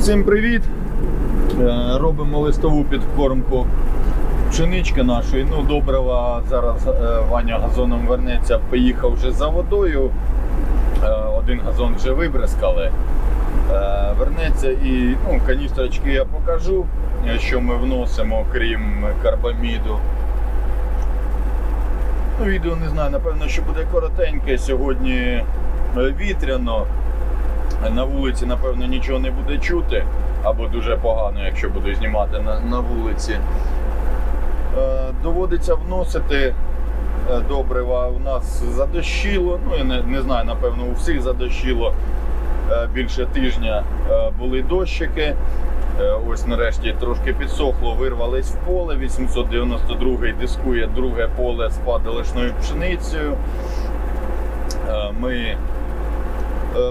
Всім привіт! Е, Робимо листову підкормку пшенички нашої. Ну, добрива зараз е, Ваня газоном вернеться, поїхав вже за водою. Е, Один газон вже вибризкали. Вернеться і ну, каністрочки я покажу, що ми вносимо, крім карбаміду. Ну, відео не знаю, напевно, що буде коротеньке. Сьогодні вітряно. На вулиці, напевно, нічого не буде чути, або дуже погано, якщо буду знімати на, на вулиці. Е, доводиться вносити е, добрива. У нас задощило, ну я не, не знаю, напевно, у всіх задощило е, більше тижня е, були дощики. Е, ось нарешті трошки підсохло, вирвались в поле. 892-й дискує друге поле з падалишною пшеницею. Е, Ми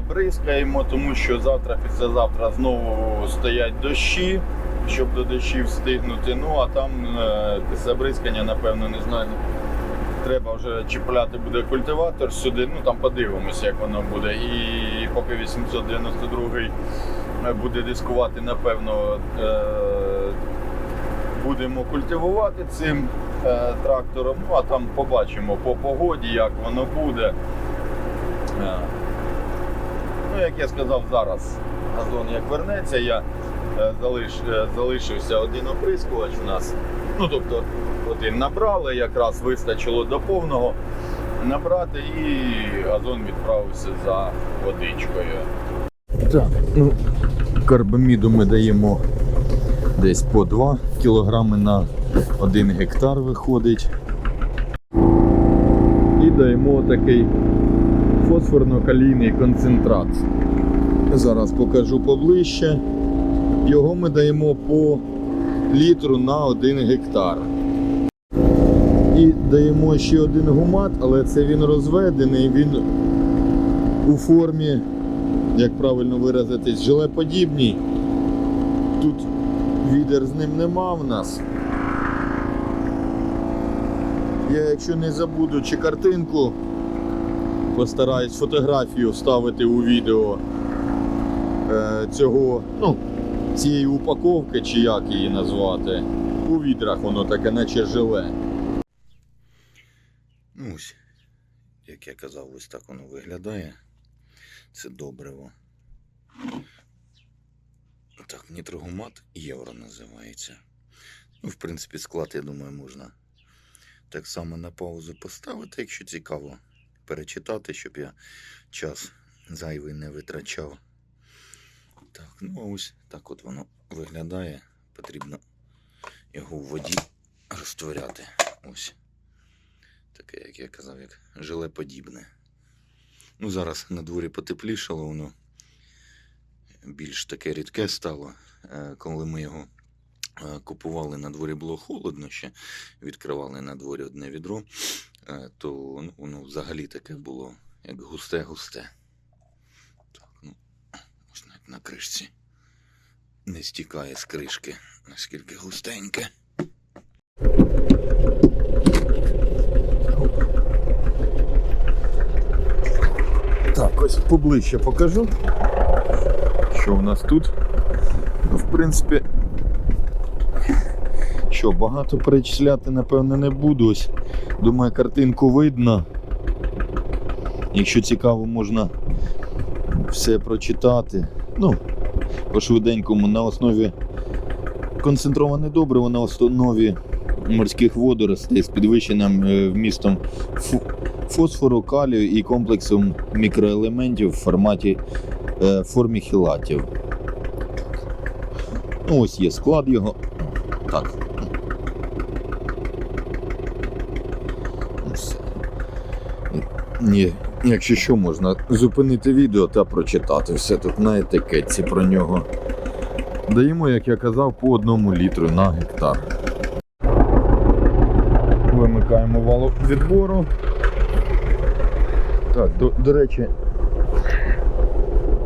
бризкаємо, тому що завтра, післязавтра знову стоять дощі, щоб до дощів встигнути. Ну а там е, після бризкання, напевно, не знаю. Треба вже чіпляти буде культиватор сюди. Ну там подивимося, як воно буде. І поки 892 буде дискувати, напевно, е, будемо культивувати цим е, трактором. Ну а там побачимо по погоді, як воно буде. Ну, як я сказав, зараз газон як вернеться, я е, залиш, е, залишився один оприскувач у нас. Ну, тобто, один набрали, якраз вистачило до повного набрати і газон відправився за водичкою. Так, ну, карбаміду ми даємо десь по 2 кілограми на 1 гектар виходить. І даємо такий фосфорно-калійний концентрат. Зараз покажу поближче. Його ми даємо по літру на 1 гектар. І даємо ще один гумат, але це він розведений, він у формі, як правильно виразитись, желеподібній. Тут відер з ним нема в нас. Я, якщо не забуду чи картинку, постараюсь фотографію вставити у відео е, цього, ну, цієї упаковки, чи як її назвати. У відрах воно таке, наче желе. Ну ось, як я казав, ось так воно виглядає. Це добриво. Так, нітрогумат євро називається. Ну, в принципі, склад, я думаю, можна так само на паузу поставити, якщо цікаво перечитати, щоб я час зайвий не витрачав. Так, ну а ось так от воно виглядає. Потрібно його в воді розтворяти. Ось. Таке, як я казав, як желеподібне. Ну, зараз на дворі потеплішало, воно більш таке рідке стало. Е, Коли ми його е, купували на дворі було холодно ще, відкривали на дворі одне відро, то ну, воно взагалі таке було, як густе-густе. Так, ну, ось навіть на кришці не стікає з кришки, наскільки густеньке. Так, ось поближче покажу, що в нас тут. Ну, в принципі, що, багато перечисляти, напевно, не буду. Ось, думаю, картинку видно. Якщо цікаво, можна все прочитати. Ну, по швиденькому на основі концентроване добриво на основі морських водоростей з підвищеним е, вмістом фосфору, калію і комплексом мікроелементів в форматі е, формі хілатів. Ну, ось є склад його. Так. Все. Ні, якщо що, можна зупинити відео та прочитати все тут на етикетці про нього. Даємо, як я казав, по одному літру на гектар. Вимикаємо валок відбору. Так, до, до речі,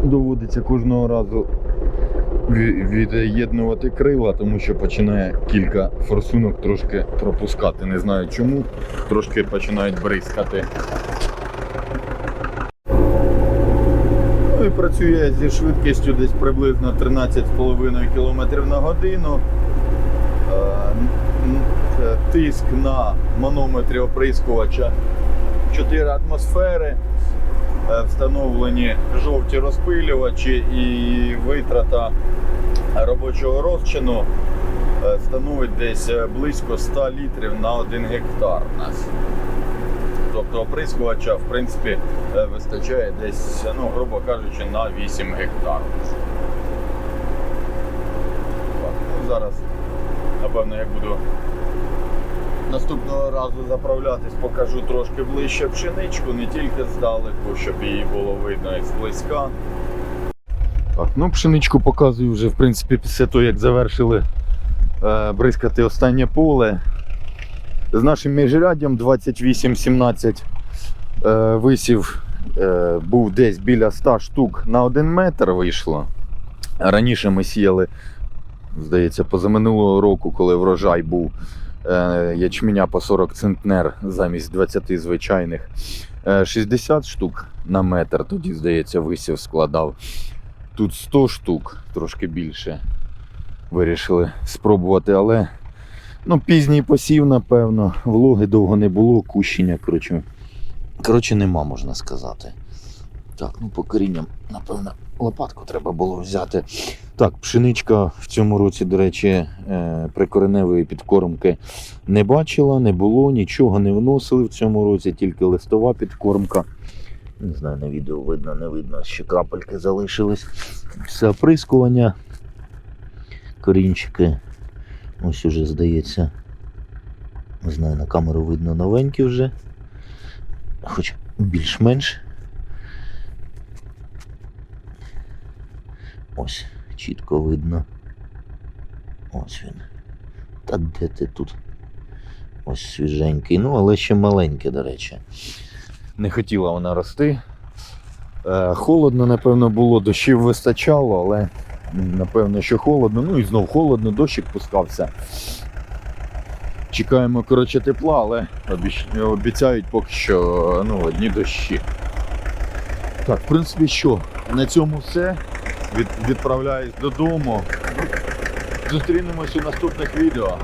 доводиться кожного разу від'єднувати крила, тому що починає кілька форсунок трошки пропускати. Не знаю чому, трошки починають бризкати. Ну і працює зі швидкістю десь приблизно 13,5 км на годину. Е, Тиск на манометрі оприскувача 4 атмосфери. Е, Встановлені жовті розпилювачі і витрата робочого розчину е, становить десь близько 100 літрів на 1 гектар у нас. Тобто оприскувача, в принципі, е, вистачає десь, ну, грубо кажучи, на 8 гектар. Ну, зараз, напевно, я буду наступного разу заправлятись, покажу трошки ближче пшеничку, не тільки здалеку, щоб її було видно і зблизька. Так, ну пшеничку показую вже, в принципі, після того, як завершили е, бризкати останнє поле. З нашим міжряддям 28-17 е, висів е, був десь біля 100 штук на 1 метр вийшло. Раніше ми сіяли, здається, позаминулого року, коли врожай був е, ячменя по 40 центнер замість 20 звичайних. Е, 60 штук на метр, тоді, здається, висів складав. Тут 100 штук, трошки більше. Вирішили спробувати, але ну, пізній посів, напевно, вологи довго не було, кущення, коротше. Коротше, нема, можна сказати. Так, ну по корінням, напевно, лопатку треба було взяти. Так, пшеничка в цьому році, до речі, е, прикореневої підкормки не бачила, не було, нічого не вносили в цьому році, тільки листова підкормка. Не знаю, на відео видно, не видно, ще крапельки залишились. Все оприскування. Корінчики. Ось уже здається. Не знаю, на камеру видно новенькі вже. Хоч більш-менш. Ось, чітко видно. Ось він. Та де ти тут? Ось свіженький. Ну, але ще маленький, до речі. Не хотіла вона рости. Е, холодно, напевно, було, дощів вистачало, але напевно, що холодно. Ну і знов холодно, дощик пускався. Чекаємо, коротше, тепла, але обіцяють поки що ну, одні дощі. Так, в принципі, що? На цьому все. Від, відправляюсь додому. Зустрінемось у наступних відео.